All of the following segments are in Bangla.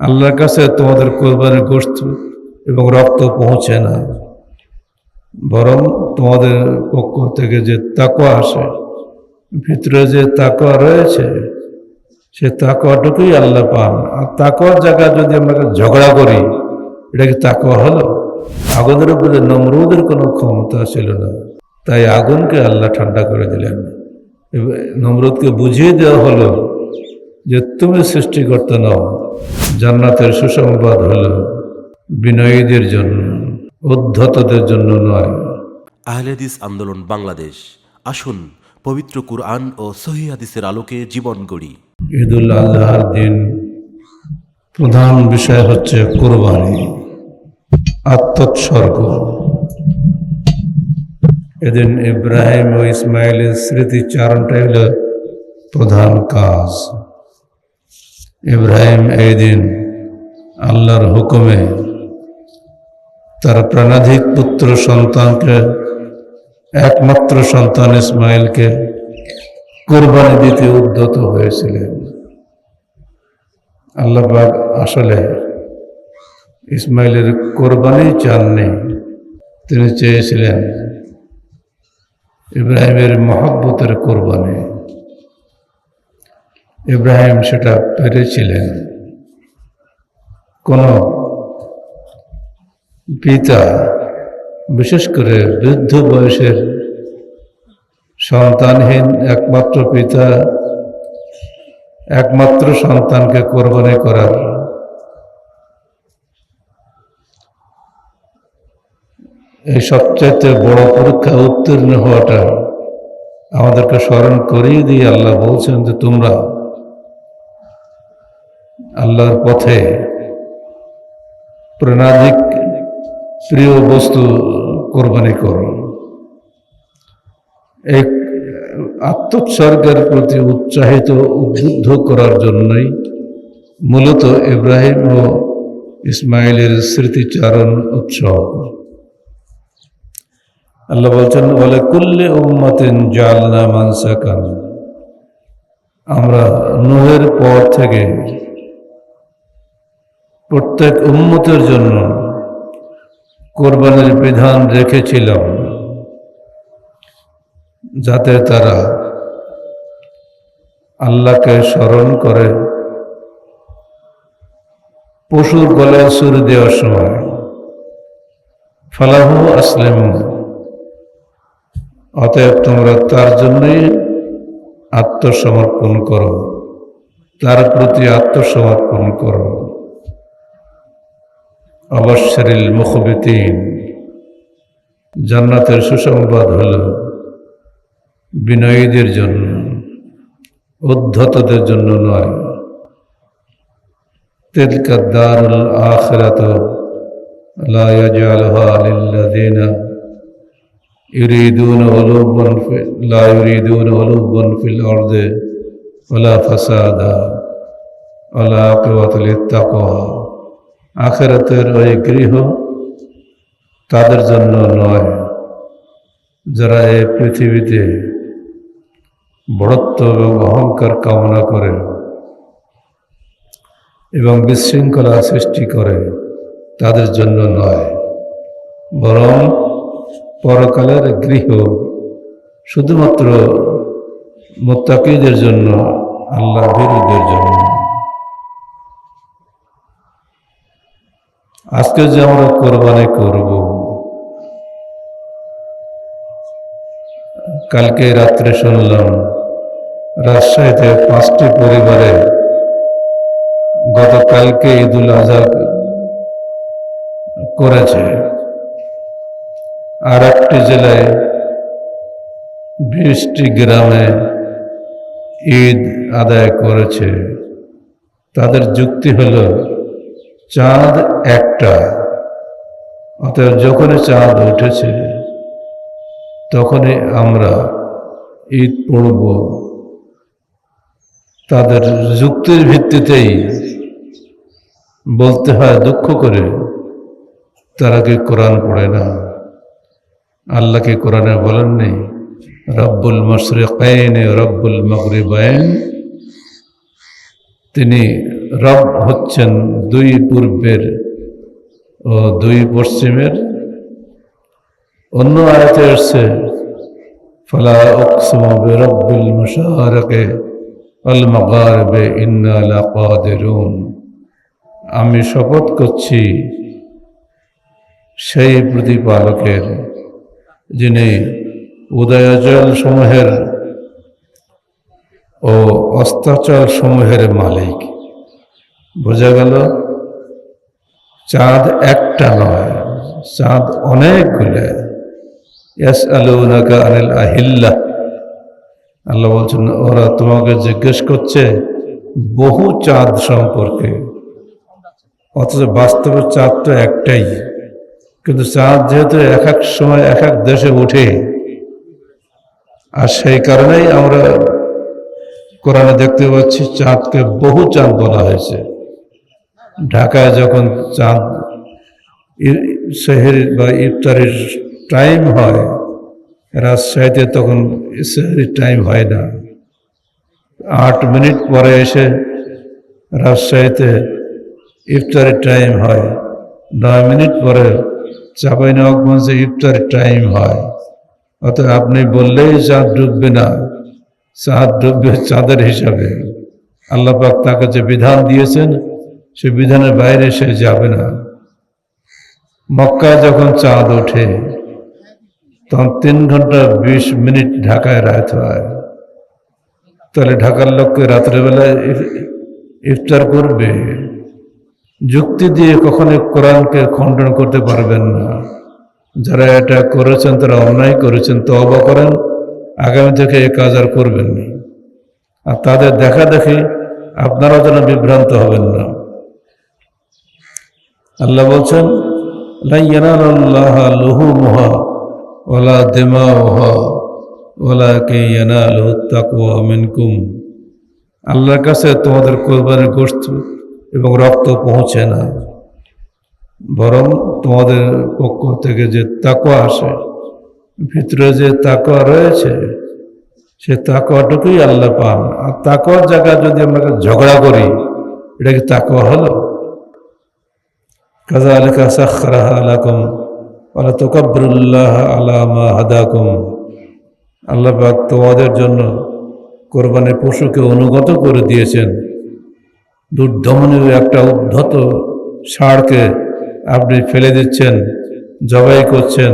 আল্লাহর কাছে তোমাদের কোরবানির গোষ্ঠ এবং রক্ত পৌঁছে না। বরং তোমাদের পক্ষ থেকে যে তাকওয়া আসে, ভিতরে যে তাকওয়া রয়েছে, সে তাকওয়াটুকুই আল্লাহ পান। আর তাকওয়ার জায়গায় যদি আমরা ঝগড়া করি, এটা কি তাকওয়া হলো? আগুনের উপরে নমরুদের কোনো ক্ষমতা ছিল না। তাই আগুনকে আল্লাহ ঠান্ডা করে দিলেন। নমরুদকে বুঝিয়ে দেওয়া হলো যে তুমি সৃষ্টিকর্তা নও জান্নাতের সুসংবাদ হলো বিনয়ীদের জন্য উদ্ধতদের জন্য নয়। আহলেদিস আন্দোলন বাংলাদেশ। আসুন পবিত্র কুরআন ও সহি হাদিসের আলোকে জীবন গড়ি। ঈদুল আজহার দিন প্রধান বিষয় হচ্ছে কোরবানি আত্মোৎসর্গ। এদিন ইব্রাহিম ও ইসমাইলের স্মৃতিচারণটাই হল প্রধান কাজ। ইব্রাহিম এই দিন আল্লাহর হুকুমে তার প্রাণাধিক পুত্র সন্তানকে, একমাত্র সন্তান ইসমাইলকে কোরবানি দিতে উদ্যত হয়েছিলেন। আল্লাহবাক আসলে ইসমাইলের কোরবানি চাননি, তিনি চেয়েছিলেন ইব্রাহিমের মহব্বতের কোরবানি। ইব্রাহিম সেটা পেরেছিলেন। কোন পিতা, বিশেষ করে বৃদ্ধ বয়সের সন্তানহীন একমাত্র পিতা, একমাত্র সন্তানকে কোরবানি করার এই সবচাইতে বড় পরীক্ষা উত্তীর্ণ হওয়াটা আমাদেরকে স্মরণ করিয়ে দিয়ে আল্লাহ বলছেন যে তোমরা আল্লাহর পথে প্রেরণাধিক প্রিয় বস্তু কোরবানি করো। এই আত্মোৎসর্গের প্রতি উৎসাহিত, উদ্বুদ্ধ করার জন্যই মূলত ইব্রাহিম ও ইসমাইলের স্মৃতিচারণ উৎসব। আল্লাহ বলছেন বলে কুল্লে উম্মাতেন জালনা মানসাকান। আমরা নুহের পর থেকে প্রত্যেক উম্মতের জন্য কোরবানির বিধান রেখেছিলাম, যাতে তারা আল্লাহকে স্মরণ করে। পশুর গলায় সুর দেওয়ার সময় ফালাহু আসলেম, অতএব তোমরা তার জন্যই আত্মসমর্পণ করো, তার প্রতি আত্মসমর্পণ করো। অবশ্যরিল মুখবিতিন জান্নাতের সুসংবাদ হলো বিনয়ীদের জন্য উদ্ধতদের জন্য নয় تلك الدار الآخرة لا يجعلها للذين يريدون علوا في لا يريدون علوا في الأرض ولا فسادا ولا عاقبة للتقوى আখেরাতের ওই গৃহ তাদের জন্য নয়, যারা এই পৃথিবীতে বড়ত্ব এবং অহংকার কামনা করে এবং বিশৃঙ্খলা সৃষ্টি করে, তাদের জন্য নয়। বরং পরকালের গৃহ শুধুমাত্র মোত্তাকিদের জন্য, আল্লাহ বিরুদ্ধের জন্য। আজকে যে আমরা কোরবানি করব, কালকে রাত্রে শুনলাম, রাজশাহীতে পাঁচটি পরিবারে গতকালকে ঈদুল আজহা করেছে। আর একটি জেলায় বিশটি গ্রামে ঈদ আদায় করেছে। তাদের যুক্তি হলো চাঁদ একটা। অতএব যখনই চাঁদ উঠেছে, তখনই আমরা ঈদ পড়ব। তাদের যুক্তির ভিত্তিতেই বলতে হয় দুঃখ করে, তারা কি কোরআন পড়ে না? আল্লাহকে কোরআনে বলেননি, রব্বুল মশরিকাইন রব্বুল মগরিবাইন তিনি রব হচ্ছেন দুই পূর্বের ও দুই পশ্চিমের। অন্য আয়াতে এসছে আমি শপথ করছি সেই প্রতিপালকের যিনি উদয়াচল সমূহের ও অস্তাচল সমূহের মালিক। বোঝা গেল, চাঁদ একটা নয়, চাঁদ অনেকগুলো। ইয়াস আলুনাকা আনিল আহিল্লা। আল্লাহ বলছেন, ওরা তোমাকে জিজ্ঞেস করছে বহু চাঁদ সম্পর্কে। অথচ বাস্তবে চাঁদ তো একটাই। কিন্তু চাঁদ যেহেতু এক এক সময় এক এক দেশে ওঠে আর সেই কারণেই আমরা কোরআনে দেখতে পাচ্ছি চাঁদকে বহু চাঁদ বলা হয়েছে। ঢাকায় যখন চাঁদ সেহেরি বা ইফতারির টাইম হয়, রাজশাহীতে তখন সেহেরির টাইম হয় না। আট মিনিট পরে এসে রাজশাহীতে ইফতারের টাইম হয়। নয় মিনিট পরে চাপাই নবাবগঞ্জে ইফতারের টাইম হয়। অতএব আপনি বললেই চাঁদ ডুববে না। ডুববে চাঁদের হিসাবে। আল্লাহ পাক তাকে যে বিধান দিয়েছেন, সে বিধানের বাইরে সে যাবে না। মক্কায় যখন চাঁদ ওঠে, তখন তিন ঘণ্টা বিশ মিনিট ঢাকায় রাত হয়। তাহলে ঢাকার লোককে রাত্রেবেলায় ইফতার করবে। যুক্তি দিয়ে কখনো কোরআনকে খণ্ডন করতে পারবেন না। যারা এটা করেছেন, তারা অন্যায় করেছেন তবা করেন। আগামী থেকে এ কাজ আর করবেন না। আর তাদের দেখা দেখি আপনারাও যেন বিভ্রান্ত হবেন না। আল্লাহ বলছেন ওলা দিমাউহা ওলা কে মিনকুম। আল্লাহর কাছে তোমাদের কোরবানির গোষ্ঠ এবং রক্ত পৌঁছে না। বরং তোমাদের পক্ষ থেকে যে তাকুয়া আসে ভিতরে যে তাকওয়া রয়েছে, সে তাকওয়াটুকুই আল্লাহ পান আর তাকওয়ার জায়গায় যদি আমরা ঝগড়া করি, এটা কি তাকওয়া হলো? কাজালিকা সাখরাহা আলাকুম ওয়ালা তুকাব্বিরুল্লাহ আলা মা হাদাকুম। আল্লাহ পাক তোমাদের জন্য কোরবানি পশুকে অনুগত করে দিয়েছেন। দুর্দমনীয় একটা উদ্ধত ষাঁড়কে আপনি ফেলে দিচ্ছেন, জবাই করছেন।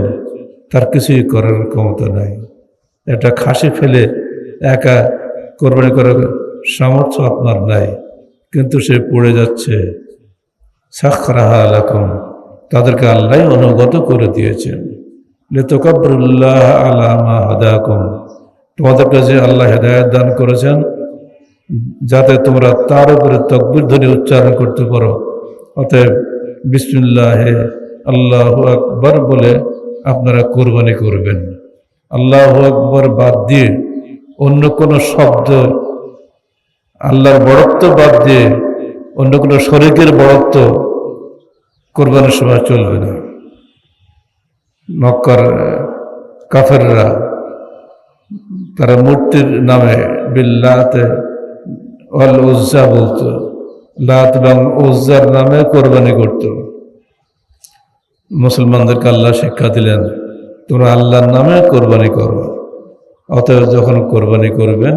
তার কিছুই করার ক্ষমতা নাই। একটা খাসি ফেলে একা কোরবানি করার সামর্থ্য আপনার নাই, কিন্তু সে পড়ে যাচ্ছে। সাখরাহা আলাকুম তাদেরকে আল্লাহ অনুগত করে দিয়েছেন। লেতকাবরুল্লাহ আলামা হাদাকুম, তোমাদেরকে যে আল্লাহ হেদায়ত দান করেছেন, যাতে তোমরা তার উপরে তকবির ধ্বনি উচ্চারণ করতে পারো। অতএব বিসমুল্লাহ আল্লাহ আকবর বলে আপনারা কোরবানি করবেন। আল্লাহ আকবর বাদ দিয়ে অন্য কোনো শব্দ, আল্লাহর বড়ত্ব বাদ দিয়ে অন্য কোনো শরিকের বড়ত্ব কোরবানির সময় চলবে না। মক্কার কাফেররা তারা মূর্তির নামে বিল্লাতে অল উজ্জা বলতো। লাত এবং উজ্জার নামে কোরবানি করত। মুসলমানদেরকে আল্লাহ শিক্ষা দিলেন, তোমরা আল্লাহর নামে কোরবানি করো। অতএব যখন কোরবানি করবে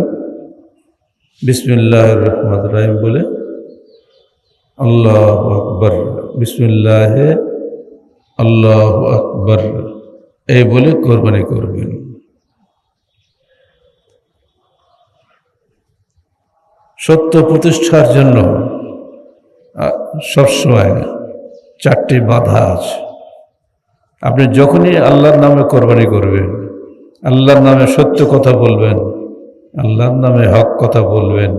বিসমিল্লাহ রহমত রাহিম বলে, আল্লাহ আকবর, বিসমিল্লাহ আল্লাহ আকবর, এই বলে কোরবানি করবেন। সত্য প্রতিষ্ঠার জন্য সবসময় চারটি বাধা আছে। আপনি যখনই আল্লাহর নামে কোরবানি করবেন, আল্লাহর নামে সত্য কথা বলবেন, আল্লাহর নামে হক কথা বলবেন,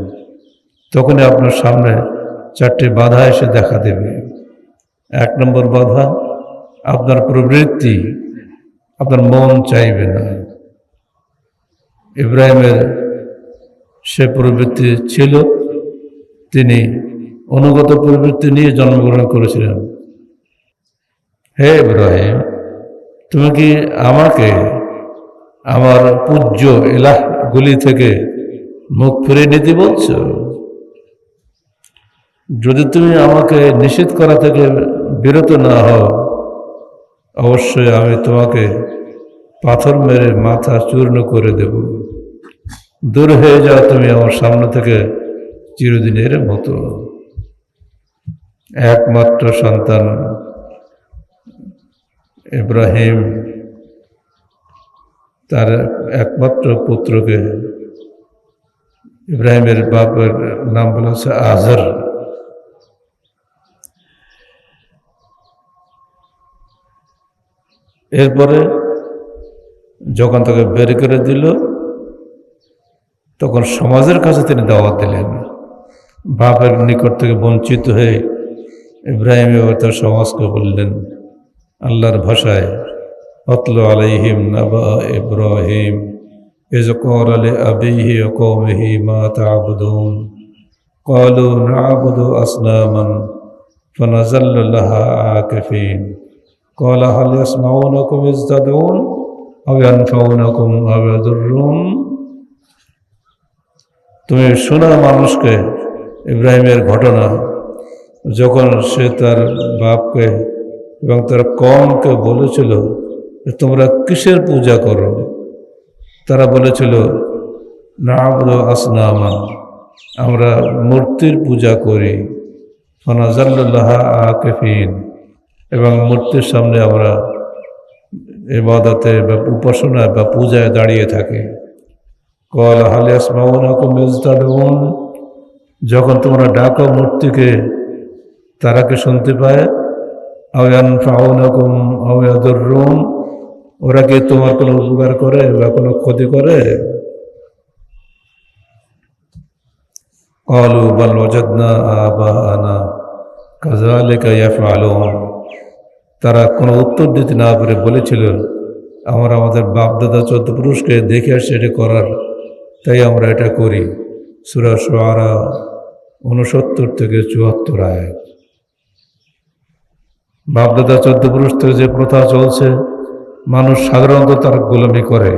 তখনই আপনার সামনে চারটি বাধা এসে দেখা দেবে। এক নম্বর বাধা, আপনার প্রবৃত্তি, আপনার মন চাইবে না। ইব্রাহিমের সে প্রবৃত্তি ছিল, তিনি অনুগত প্রবৃত্তি নিয়ে জন্মগ্রহণ করেছিলেন। হে ইব্রাহিম তুমি কি আমাকে আমার পূজ্য এলাহগুলি থেকে মুখ ফিরে নিতে বলছো? যদি তুমি আমাকে নিষেধ করা থেকে বিরত না হও, অবশ্যই আমি তোমাকে পাথর মেরে মাথা চূর্ণ করে দেব। দূর হয়ে যাও তুমি আমার সামনে থেকে চিরদিনের মতো। একমাত্র সন্তান ইব্রাহিম তার একমাত্র পুত্রকে, ইব্রাহিমের বাপের নাম বলা হচ্ছে আজর এরপরে যখন তাকে বের করে দিল, তখন সমাজের কাছে তিনি দাওয়াত দিলেন। বাপের নিকট থেকে বঞ্চিত হয়ে ইব্রাহিম তার সমাজকে বললেন। আল্লাহর ভাষায় অতল আলাইহিম নাবা ইব্রাহিম إذ قال لأبيه وقومه ما تعبدون قالوا نعبد أصناما فنزل لها عاكفين قال هل يسمعونكم إذ تدعون أو ينفعونكم أو يضرون তুমি শোনা মানুষকে ইব্রাহিমের ঘটনা যখন সে তার বাপকে এবং তার কমকে বলেছিল তোমরা কিসের পূজা করো? তারা বলেছিল, নাবদ আসনামা আমরা মূর্তির পূজা করি। ফনাজাল্লাহ আকেফিন। এবং মূর্তির সামনে আমরা এবাদতে বা উপাসনায় বা পূজায় দাঁড়িয়ে থাকি। কল হালিয়াস মাউন যখন তোমরা ডাকো মূর্তিকে, তারা কি শুনতে পায়? আওয়ান ফাউনাকুম রুম ওরা কি তোমার কোনো উপকার করে বা কোনো ক্ষতি করে? কলু, বল ওজাদনা আবা আনা কাজালিকা ইয়াফআলুন। তারা কোনো উত্তর দিতে না পেরে বলেছিল, আমরা আমাদের বাপ দাদা চোদ্দ পুরুষকে দেখে আসছি এটা করার, তাই আমরা এটা করি। সুরা সোয়ারা উনসত্তর থেকে চুয়াত্তর আয় বাপদাদা চোদ্দ পুরুষ থেকে যে প্রথা চলছে, মানুষ সাধারণত তার গোলামি করে,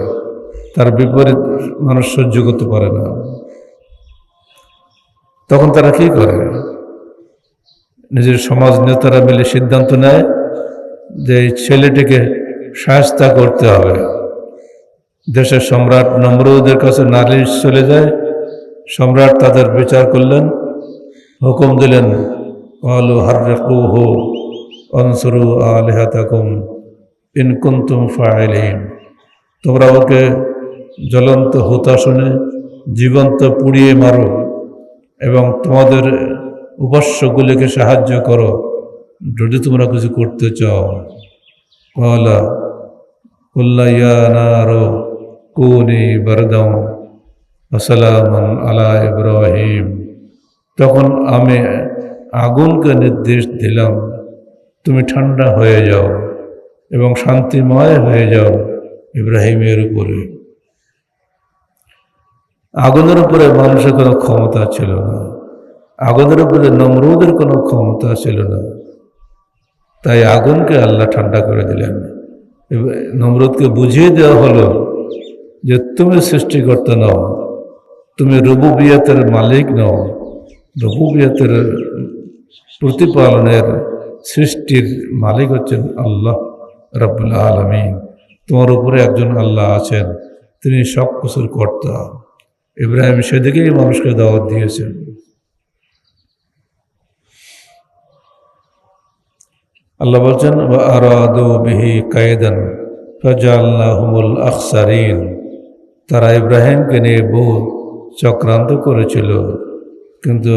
তার বিপরীত মানুষ সহ্য করতে পারে না। তখন তারা কি করে? নিজের সমাজ নেতারা মিলে সিদ্ধান্ত নেয় যে এই ছেলেটিকে সাহস্তা করতে হবে। দেশের সম্রাট নমরুদের কাছে নালিশ চলে যায়, সম্রাট তাদের বিচার করলেন, হুকুম দিলেন, আলু হার্রেকুহু অনসরু আলহাতাকুম ইনকুন্তুম ফাইলিন তোমরা ওকে জ্বলন্ত হুতাসনে জীবন্ত পুড়িয়ে মারো এবং তোমাদের উপাস্যগুলিকে সাহায্য করো। যদি তোমরা কিছু করতে চাও। কলা কুল্লাইয়ানারো কুনি বারদাও আসসালামান আলা ইব্রাহিম। তখন আমি আগুনকে নির্দেশ দিলাম। তুমি ঠান্ডা হয়ে যাও এবং শান্তিময় হয়ে যাও ইব্রাহিমের উপরে। আগুনের উপরে মানুষের কোনো ক্ষমতা ছিল না। আগুনের উপরে নমরুদের কোনো ক্ষমতা ছিল না। তাই আগুনকে আল্লাহ ঠান্ডা করে দিলেন। নমরুদকে বুঝিয়ে দেওয়া হলো যে তুমি সৃষ্টিকর্তা নও, তুমি রুবুবিয়াতের মালিক নও। রুবুবিয়াতের প্রতিপালনের সৃষ্টির মালিক হচ্ছেন আল্লাহ রব্বুল আলমিন। তোমার উপরে একজন আল্লাহ আছেন, তিনি সব কিছুর কর্তা। ইব্রাহিম সেদিকেই মানুষকে দাওয়াত দিয়েছেন। আল্লাহ বলছেন বিহি কায়দান ফাজাল্লাহুমুল আখসারিন। তারা ইব্রাহিমকে নিয়ে বহু চক্রান্ত করেছিল, কিন্তু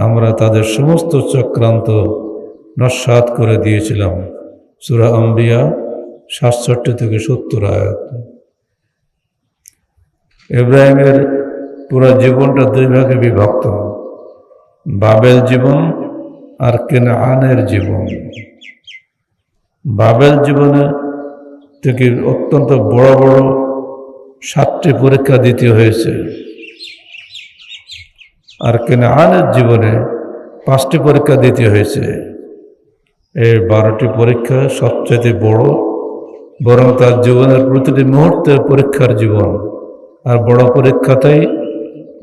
আমরা তাদের সমস্ত চক্রান্ত নস্বাত করে দিয়েছিলাম। সুরা আম্বিয়া সাতষট্টি থেকে সত্তর আয়াত। ইব্রাহিমের পুরো জীবনটা দুই ভাগে বিভক্ত। বাবেল জীবন আর কেনানের জীবন। বাবেল জীবনে থেকে অত্যন্ত বড় বড় সাতটি পরীক্ষা দিতে হয়েছে। আর কেনানের জীবনে পাঁচটি পরীক্ষা দিতে হয়েছে। এই বারোটি পরীক্ষা সবচেয়ে বড়, বরং তার জীবনের প্রতিটি মুহূর্তে পরীক্ষার জীবন। আর বড় পরীক্ষাতেই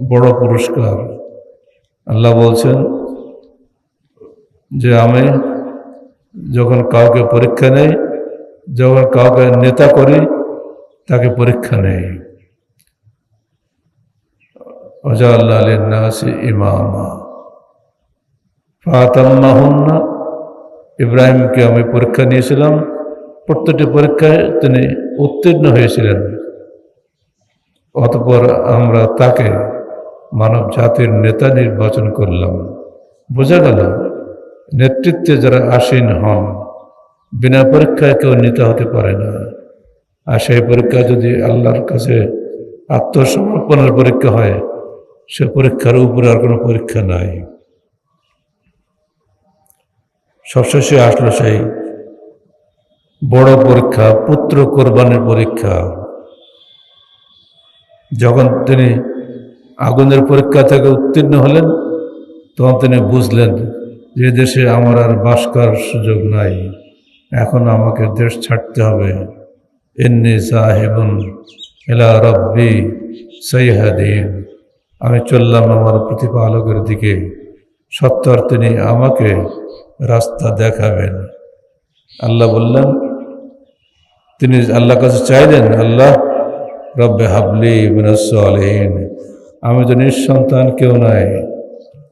বড় পুরস্কার। আল্লাহ বলছেন যে আমি যখন কাউকে পরীক্ষা নেই, যখন কাউকে নেতা করি, তাকে পরীক্ষা নেই। অজাল্লা আলিনাসি ইমামা ফাতাম্মাহুন্না ইব্রাহিমকে আমি পরীক্ষা নিয়েছিলাম। প্রত্যেকটি পরীক্ষায় তিনি উত্তীর্ণ হয়েছিলেন। অতপর আমরা তাকে মানব জাতির নেতা নির্বাচন করলাম। বোঝা গেল, নেতৃত্বে যারা আসীন হন, বিনা পরীক্ষায় কেউ নেতা হতে পারে না। আর সেই পরীক্ষা যদি আল্লাহর কাছে আত্মসমর্পণের পরীক্ষা হয় সে পরীক্ষার উপরে আর কোনো পরীক্ষা নাই। সবশেষে আসলো সেই বড় পরীক্ষা, পুত্র কোরবানির পরীক্ষা। যখন তিনি আগুনের পরীক্ষা থেকে উত্তীর্ণ হলেন, তখন তিনি বুঝলেন যে দেশে আমার আর বাস করার সুযোগ নাই। এখন আমাকে দেশ ছাড়তে হবে। এমনি সাহেবন এলা রব্বি সৈহাদিন আমি চললাম আমার প্রতিপালকের দিকে। সত্তর তিনি আমাকে রাস্তা দেখাবেন। আল্লাহ বললেন, তিনি আল্লাহ কাছে চাইলেন, আল্লাহ, রব্বে হাবলি মিনাসলেন আমি তো নিঃসন্তান, কেউ নাই।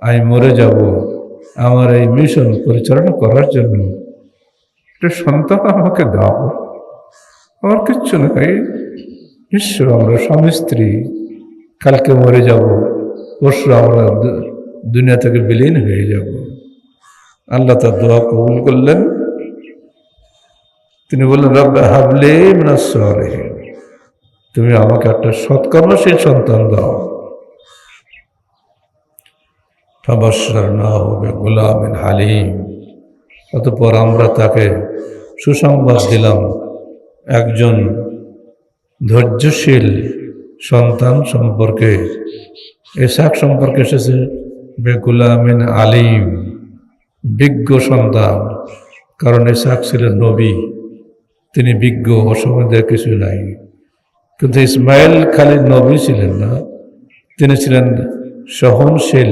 আমি মরে যাব আমার এই মিশন পরিচালনা করার জন্য। একটা সন্তান আমাকে দাও। আমার কিচ্ছু নাই। নিশ্চয় আমরা স্বামী, স্ত্রী। কালকে মরে যাব, পরশু আমরা দুনিয়া থেকে বিলীন হয়ে যাব। আল্লাহ তার দোয়া কবুল করলেন। তিনি বললেন, রব্বে হাবলে মিনাসলেন তুমি আমাকে একটা সৎকর্মশীল সন্তান দাও। ফাবাসার না হবে গোলামিন হালিম। অতপর আমরা তাকে সুসংবাদ দিলাম। একজন ধৈর্যশীল সন্তান সম্পর্কে। এসাক সম্পর্কে এসেছে বেগুলামিন আলিম, বিজ্ঞ সন্তান। কারণ এসাক ছিলেন নবী, তিনি বিজ্ঞ অসুবিধা কিছু নাই। কিন্তু ইসমাইল খালি নবী ছিলেন না, তিনি ছিলেন সহনশীল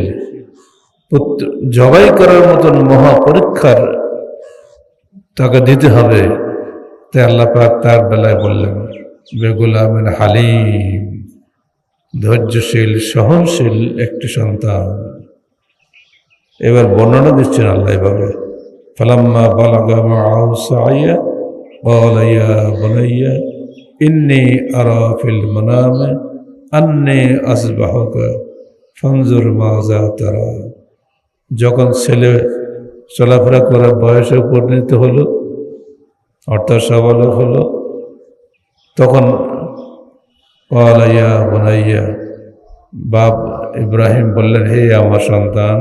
জবাই করার মতন মহা পরীক্ষার তাকে দিতে হবে। তাই আল্লাহ তার বেলায় বললেন বেগুলামেন হালিম। ধৈর্যশীল, সহনশীল একটি সন্তান। এবার বর্ণনা দিচ্ছেন আল্লাহ এভাবে। ফালাম্মা বালাগা মাউ বলাইয়া বলাইয়া, ইন্নি আরা ফিল মানামে, আন্নে আসবাহকা ফঞ্জুর মাজা তারা। যখন ছেলে চলাফেরা করার বয়সে পরিণত হলো, অর্থাৎ সবল হলো, তখন পালাইয়া বনাইয়া বাপ ইব্রাহিম বললেন, হে আমার সন্তান,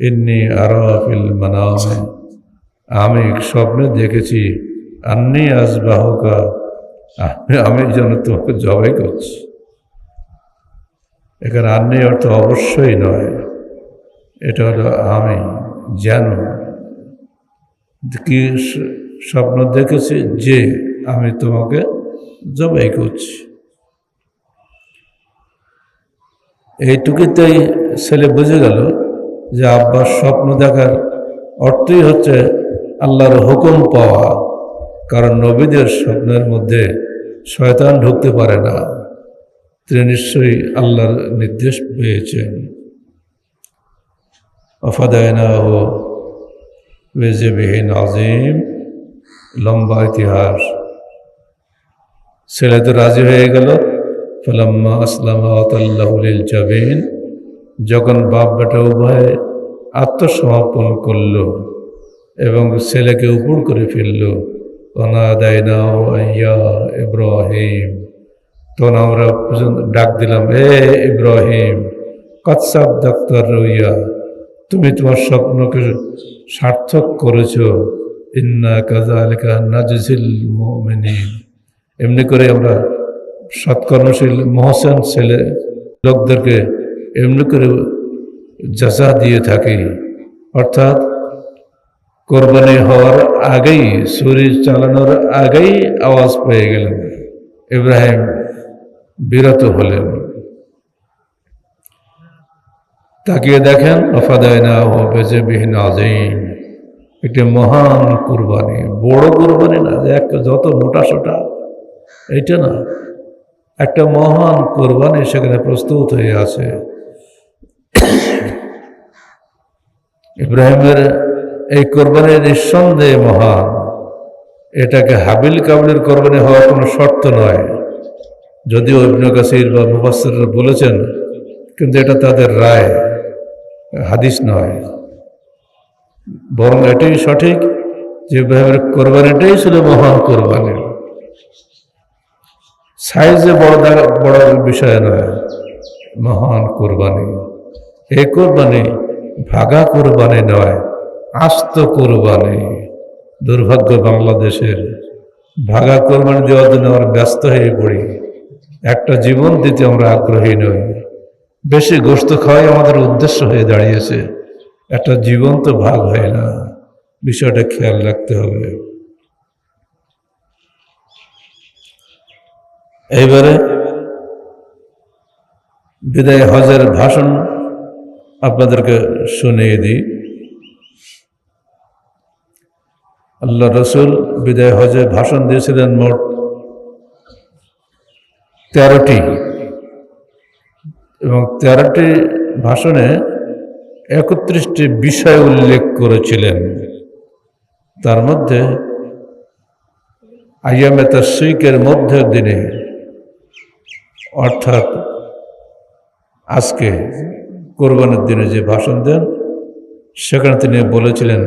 ইন্নি আরফিল মানামে, আমি স্বপ্নে দেখেছি, আন্নি আসবাহকা আমি যেন তোমাকে জবাই করছি। এখানে আন্নি অর্থ অবশ্যই নয়, এটা হলো আমি, যেন, কি স্বপ্ন দেখেছি যে আমি তোমাকে জবাই করছি। এইটুকুতেই ছেলে বুঝে গেল যে আব্বার স্বপ্ন দেখার অর্থই হচ্ছে আল্লাহর হুকুম পাওয়া, কারণ নবীদের স্বপ্নের মধ্যে শয়তান ঢুকতে পারে না। তিনি নিশ্চয়ই আল্লাহর নির্দেশ পেয়েছেন। অফাদায়নাহ বেজেবিহীন আজিম লম্বা ইতিহাস। ছেলে তো রাজি হয়ে গেল ফলাম্মা আসলাম আতাল্লাহুলিল জাবিন যখন বাপ বেটা উভয়ে আত্মসমর্পণ করল এবং ছেলেকে উপর করে ফেলল অনাদায়না ইয়া ইব্রাহিম। তখন আমরা ডাক দিলাম, এ ইব্রাহিম কৎসাব ডাক্তার রইয়া, তুমি তোমার স্বপ্নকে সার্থক করেছ। ইন্না কাজা আলিকা নাজিল মুমিনিন। এমনি করে আমরা সৎকর্মশীল, মহসেন ছেলে লোকদেরকে এমনি করে যাচা দিয়ে থাকি। অর্থাৎ কোরবানি হওয়ার আগেই শরীর চালানোর আগেই আওয়াজ পেয়ে গেলেন। ইব্রাহিম বিরত হলেন। তাকিয়ে দেখেন অফাদায়না ও বেজে বিহীন আজিম একটি মহান কুরবানি, বড় কুরবানি না, যে যত মোটা সোটা, এইটা না। একটা মহান কোরবানি সেখানে প্রস্তুত হয়ে আছে। ইব্রাহিমের এই কোরবানি নিঃসন্দেহে মহান। এটাকে হাবিল কাবিলের কোরবানি হওয়ার কোনো শর্ত নয়। যদিও ইবনে কাসির বা মুফাসসির বলেছেন, কিন্তু এটা তাদের রায়, হাদিস নয়। বরং এটাই সঠিক যে ইব্রাহিমের কোরবানিটাই ছিল মহান কোরবানি। সাইজে বড় বড় বিষয় নয়। মহান কোরবানি। এই কোরবানি ভাগা কোরবানি নয়, আস্ত কোরবানি। দুর্ভাগ্য বাংলাদেশের ভাগা কোরবানি দেওয়ার জন্য আমরা ব্যস্ত হয়ে পড়ি। একটা জীবন দিতে আমরা আগ্রহী নই। বেশি গোস্ত খাওয়াই আমাদের উদ্দেশ্য হয়ে দাঁড়িয়েছে। একটা জীবন তো ভাগ হয় না। বিষয়টা খেয়াল রাখতে হবে। এইবারে বিদায় হজের ভাষণ আপনাদেরকে শুনিয়ে দিই। আল্লাহ রসুল বিদায় হজে ভাষণ দিয়েছিলেন মোট তেরোটি এবং তেরোটি ভাষণে একত্রিশটি বিষয় উল্লেখ করেছিলেন। তার মধ্যে আইয়ামে তশিকের মধ্যের দিনে অর্থাৎ আজকে কোরবানের দিনে যে ভাষণ দেন, সেখানে তিনি বলেছিলেন,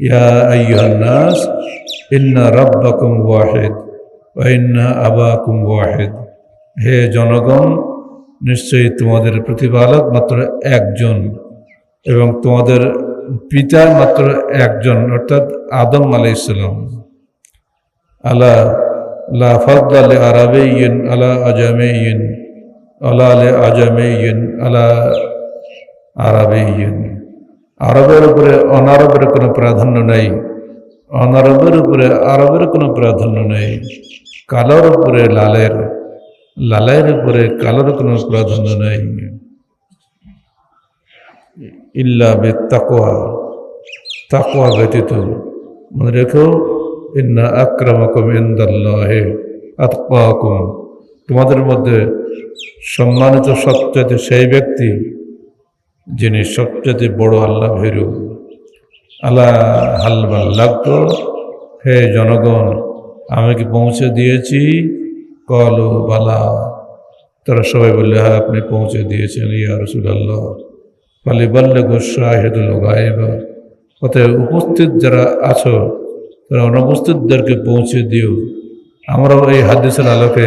ইয়া আইয়ুহান্নাস, ইন্না রাব্বাকুম ওয়াহিদ ওয়া ইন্না আবাকুম ওয়াহিদ। হে জনগণ, নিশ্চয়ই তোমাদের প্রতিপালক মাত্র একজন এবং তোমাদের পিতা মাত্র একজন, অর্থাৎ আদম আলাইসালাম আলা লি আরাবিয়্যিন আলা আজামিয়্যিন আলা লি আজামিয়্যিন আলা আরাবিয়্যিন আরবের উপরে অনারবের কোনো প্রাধান্য নেই। অনারবের উপরে আরবের কোনো প্রাধান্য নেই। কালোর উপরে লালের। লালের উপরে কালোর কোনো প্রাধান্য নেই। ইল্লা বে তাকোয়া তাকোয়া ব্যতীত। মনে রেখো ইন্না আক্রমকম ইন্দাল্লাহে আতকাকুম তোমাদের মধ্যে সম্মানিত সবচেয়ে সেই ব্যক্তি যিনি সবচেয়ে বড় আল্লাহ ভেরু। আল্লাহ হালবাল লাগতো হে জনগণ, আমি কি পৌঁছে দিয়েছি? কলু, বালা। তারা সবাই বললে হ্যাঁ আপনি পৌঁছে দিয়েছেন, ইয়া রসুল আল্লাহ পালি বললে গোসাহেদুল গায়েবা। অতএব উপস্থিত যারা আছো তারা অনুপস্থিতদেরকে পৌঁছে দিও। আমরাও এই হাদিসের আলোকে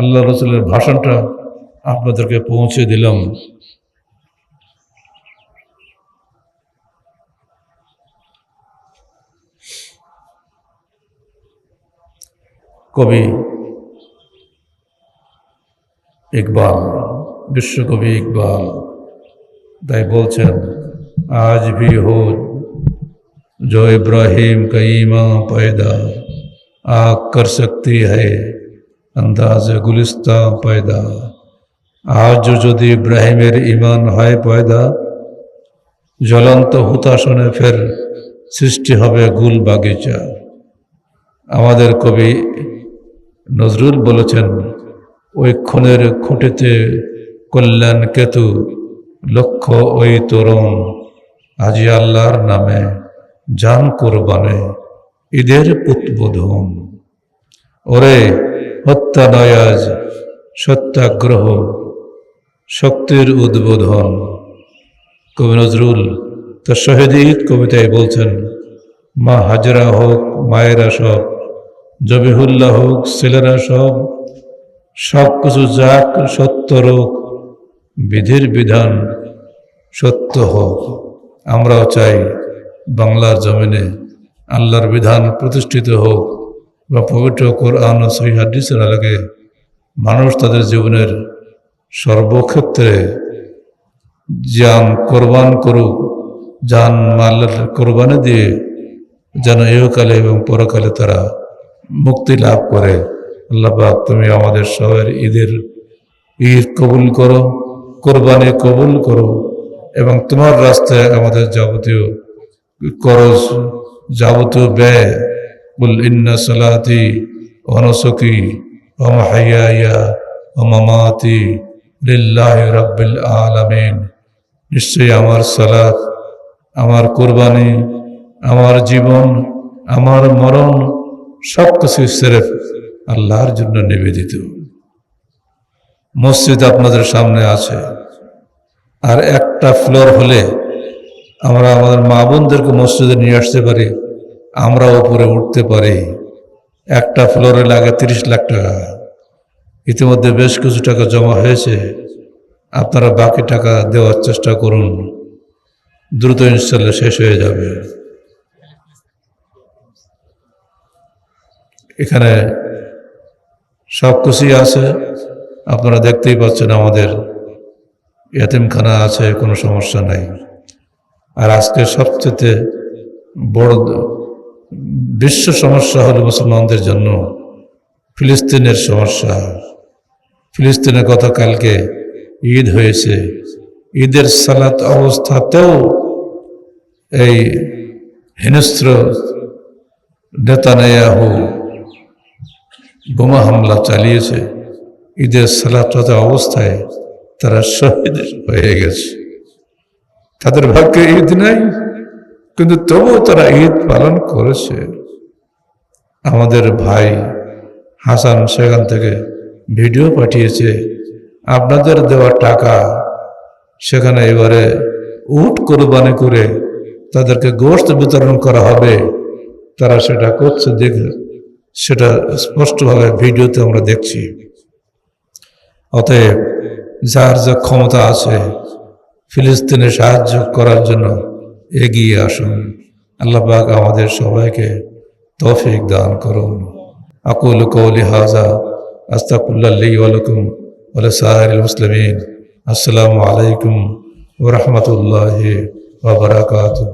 আল্লাহ রসুলের ভাষণটা আপনাদেরকে পৌঁছে দিলাম। কবি ইকবাল, বিশ্বকবি ইকবাল, তাই বলছেন, আজ ভি হো जो इब्राहिम का ईमान पैदा आग कर सकती है अंदाज गुलिस्ता पैदा আজ যদি ইব্রাহিমের ইমান হয় পয়দা জ্বলন্ত হুতাশনে ফের সৃষ্টি হবে গুল বাগিচা আমাদের কবি নজরুল বলেছেন ওই ক্ষণের খুঁটিতে কল্যাণ কেতু লক্ষ্য ওই তরুণ আজি আল্লাহর নামে জান কোরবানে, ঈদের উদ্বোধন। ওরে হত্যা নয়াজ সত্যাগ্রহ, শক্তির উদ্বোধন। কবি নজরুল তার শহীদ কবিতায় বলছেন, মা হাজরা হোক, মায়েরা সব, জবিহুল্লাহ হোক, ছেলেরা সব সব কিছু যাক, সত্য রোগ, বিধির বিধান সত্য হোক। আমরাও চাই বাংলার জমিনে আল্লাহর বিধান প্রতিষ্ঠিত হোক বা পবিত্র কোরআন ও সহি হাদিসের আলোকে মানুষ তাদের জীবনের সর্বক্ষেত্রে যান কোরবান করুক, যান মাল্লার কোরবানি দিয়ে যেন ইহকালে এবং পরকালে তারা মুক্তি লাভ করে। আল্লাহ পাক, তুমি আমাদের সবার ঈদের ঈদ কবুল করো, কোরবানি কবুল করো এবং তোমার রাস্তায় আমাদের যাবতীয় করজ যাবতীয় ব্যয়। ইন্না সালাতি অনসকি অমহাইয়া অমামাতি লিল্লাহি রাব্বিল আলামিন। নিশ্চয়ই আমার সালাত, আমার কোরবানি, আমার জীবন, আমার মরণ সব কিছু সেরেফ আল্লাহর জন্য নিবেদিত। মসজিদ আপনাদের সামনে আছে। আর একটা ফ্লোর হলে আমরা আমাদের মা বোনদেরকে মসজিদে নিয়ে আসতে পারি আমরা উপরে উঠতে পারি। একটা ফ্লোরে লাগে তিরিশ লাখ টাকা। ইতিমধ্যে বেশ কিছু টাকা জমা হয়েছে। আপনারা বাকি টাকা দেওয়ার চেষ্টা করুন। দ্রুত ইনশাল্লাহ শেষ হয়ে যাবে। এখানে সব কিছুই আছে। আপনারা দেখতেই পাচ্ছেন আমাদের এতিমখানা আছে, কোনো সমস্যা নাই। আর আজকে সবচেয়ে বড় বিশ্ব সমস্যা হলো মুসলমানদের জন্য ফিলিস্তিনের সমস্যা। ফিলিস্তিনে গতকালকে ঈদ হয়েছে। ঈদের সালাত অবস্থাতেও এই হিংস্র নেতানেয়াহু বোমা হামলা চালিয়েছে। ঈদের সালাত অবস্থায় তারা শহীদ হয়ে গেছে। তাদের ভাগ্যে ঈদ নাই, কিন্তু তবুও তারা ঈদ পালন করেছে। আমাদের ভাই হাসান সেখান থেকে ভিডিও পাঠিয়েছে, আপনাদের দেওয়া টাকা সেখানে এবারে উট কোরবানি করে তাদেরকে গোষ্ঠ বিতরণ করা হবে। তারা সেটা করছে দেখে, সেটা স্পষ্টভাবে ভিডিওতে আমরা দেখছি। অতএব যার যা ক্ষমতা আছে ফিলিস্তিনে সাহায্য করার জন্য এগিয়ে আসুন। আল্লাহ পাক আমাদের সবাইকে তৌফিক দান করুন। আকুল কৌলি হাজা আস্তাকুল্লাহ মুসলিমিন। আসসালামু আলাইকুম ওরহমতুল্লাহ ওবরাকাতুহ